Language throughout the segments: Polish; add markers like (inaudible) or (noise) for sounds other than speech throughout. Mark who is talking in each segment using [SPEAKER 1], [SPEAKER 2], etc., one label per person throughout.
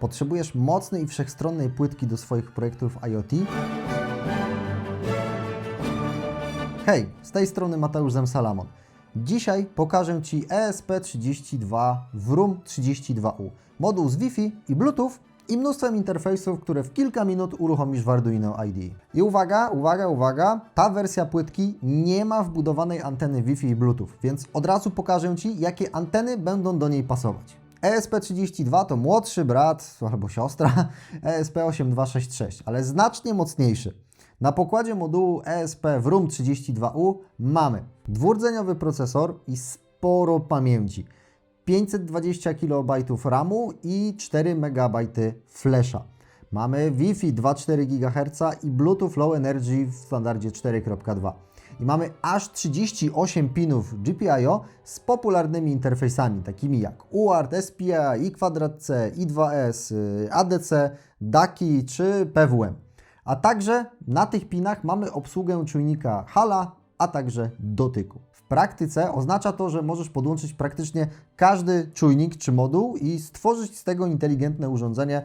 [SPEAKER 1] Potrzebujesz mocnej i wszechstronnej płytki do swoich projektów IoT? Hej, z tej strony Mateusz Zemsalamon. Dzisiaj pokażę Ci E ESP32 Vroom 32U. Moduł z Wi-Fi i Bluetooth i mnóstwem interfejsów, które w kilka minut uruchomisz w Arduino IDE. I uwaga, uwaga, uwaga, ta wersja płytki nie ma wbudowanej anteny Wi-Fi i Bluetooth, więc od razu pokażę Ci, jakie anteny będą do niej pasować. E ESP32 to młodszy brat albo siostra (laughs) E ESP8266, ale znacznie mocniejszy. Na pokładzie modułu ESP Vroom 32U mamy dwurdzeniowy procesor i sporo pamięci. 520 KB RAMu i 4 MB flasha. Mamy Wi-Fi 2,4 GHz i Bluetooth Low Energy w standardzie 4.2. I mamy aż 38 pinów GPIO z popularnymi interfejsami, takimi jak UART, SPI, I2C, I2S, y, ADC, DACI czy PWM. A także na tych pinach mamy obsługę czujnika Hala, a także dotyku. W praktyce oznacza to, że możesz podłączyć praktycznie każdy czujnik czy moduł i stworzyć z tego inteligentne urządzenie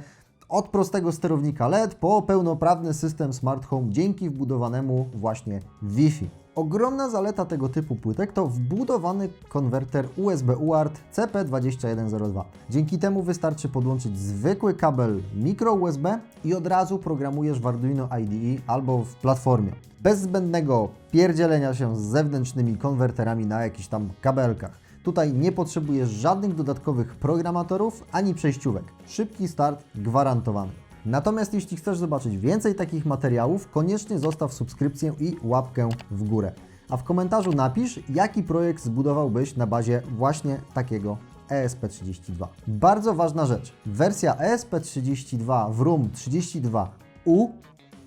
[SPEAKER 1] od prostego sterownika LED po pełnoprawny system smart home dzięki wbudowanemu właśnie Wi-Fi. Ogromna zaleta tego typu płytek to wbudowany konwerter USB UART CP2102. Dzięki temu wystarczy podłączyć zwykły kabel mikro USB i od razu programujesz w Arduino IDE albo w platformie. Bez zbędnego pierdzielenia się z zewnętrznymi konwerterami na jakichś tam kabelkach. Tutaj nie potrzebujesz żadnych dodatkowych programatorów ani przejściówek. Szybki start gwarantowany. Natomiast jeśli chcesz zobaczyć więcej takich materiałów, koniecznie zostaw subskrypcję i łapkę w górę. A w komentarzu napisz, jaki projekt zbudowałbyś na bazie właśnie takiego E ESP32. Bardzo ważna rzecz. Wersja E ESP32 Vroom 32U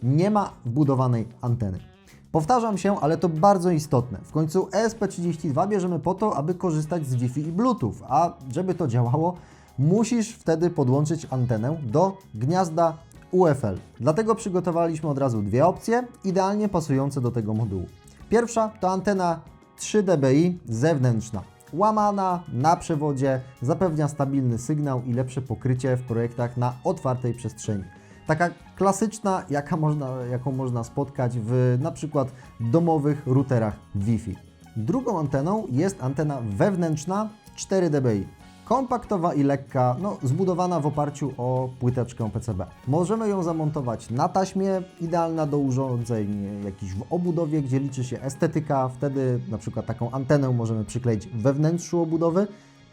[SPEAKER 1] nie ma wbudowanej anteny. Powtarzam się, ale to bardzo istotne. W końcu E ESP32 bierzemy po to, aby korzystać z Wi-Fi i Bluetooth, a żeby to działało, musisz wtedy podłączyć antenę do gniazda UFL. Dlatego przygotowaliśmy od razu dwie opcje, idealnie pasujące do tego modułu. Pierwsza to antena 3 dBi zewnętrzna. Łamana na przewodzie, zapewnia stabilny sygnał i lepsze pokrycie w projektach na otwartej przestrzeni. Taka klasyczna, jaka można, jaką można spotkać w na przykład domowych routerach Wi-Fi. Drugą anteną jest antena wewnętrzna 4 dBi. Kompaktowa i lekka, no, zbudowana w oparciu o płyteczkę PCB. Możemy ją zamontować na taśmie, idealna do urządzeń jakichś w obudowie, gdzie liczy się estetyka. Wtedy na przykład taką antenę możemy przykleić we wnętrzu obudowy,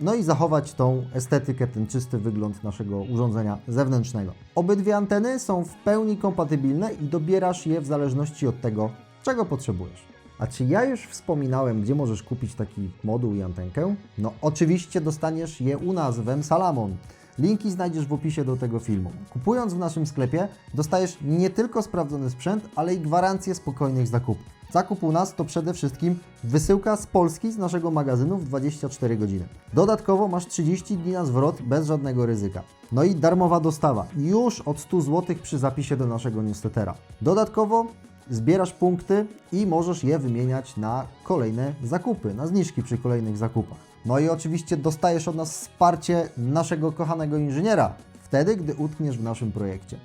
[SPEAKER 1] no i zachować tą estetykę, ten czysty wygląd naszego urządzenia zewnętrznego. Obydwie anteny są w pełni kompatybilne i dobierasz je w zależności od tego, czego potrzebujesz. A czy ja już wspominałem, gdzie możesz kupić taki moduł i antenkę? No oczywiście dostaniesz je u nas w M-Salamon. Linki znajdziesz w opisie do tego filmu. Kupując w naszym sklepie dostajesz nie tylko sprawdzony sprzęt, ale i gwarancję spokojnych zakupów. Zakup u nas to przede wszystkim wysyłka z Polski z naszego magazynu w 24 godziny. Dodatkowo masz 30 dni na zwrot bez żadnego ryzyka. No i darmowa dostawa już od 100 zł przy zapisie do naszego newslettera. Dodatkowo zbierasz punkty i możesz je wymieniać na kolejne zakupy, na zniżki przy kolejnych zakupach. No i oczywiście dostajesz od nas wsparcie naszego kochanego inżyniera, wtedy gdy utkniesz w naszym projekcie.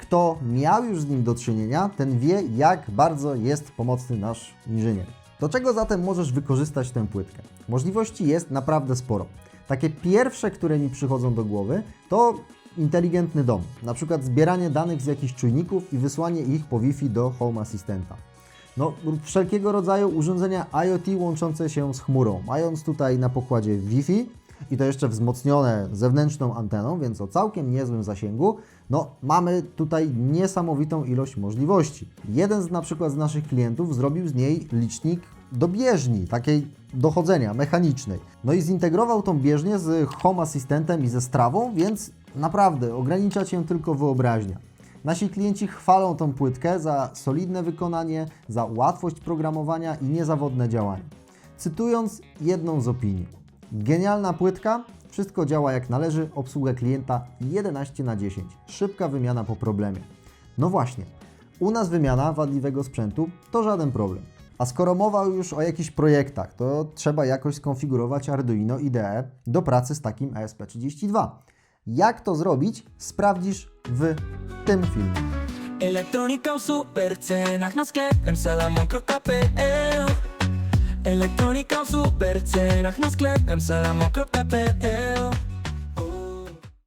[SPEAKER 1] Kto miał już z nim do czynienia, ten wie, jak bardzo jest pomocny nasz inżynier. Do czego zatem możesz wykorzystać tę płytkę? Możliwości jest naprawdę sporo. Takie pierwsze, które mi przychodzą do głowy, to inteligentny dom. Na przykład zbieranie danych z jakichś czujników i wysłanie ich po Wi-Fi do Home Assistanta. No, wszelkiego rodzaju urządzenia IoT łączące się z chmurą. Mając tutaj na pokładzie Wi-Fi i to jeszcze wzmocnione zewnętrzną anteną, więc o całkiem niezłym zasięgu, no mamy tutaj niesamowitą ilość możliwości. Jeden z na przykład z naszych klientów zrobił z niej licznik do bieżni, takiej dochodzenia mechanicznej. No i zintegrował tą bieżnię z Home Assistentem i ze strawą, więc naprawdę ogranicza Cię tylko wyobraźnia. Nasi klienci chwalą tą płytkę za solidne wykonanie, za łatwość programowania i niezawodne działanie. Cytując jedną z opinii. Genialna płytka, wszystko działa jak należy, obsługa klienta 11 na 10. Szybka wymiana po problemie. No właśnie, u nas wymiana wadliwego sprzętu to żaden problem. A skoro mowa już o jakichś projektach, to trzeba jakoś skonfigurować Arduino IDE do pracy z takim E ESP32. Jak to zrobić, sprawdzisz w tym filmie.
[SPEAKER 2] Elektronika w super cenach na sklepem salamon.pl Elektronika w super cenach na sklepem salamon.pl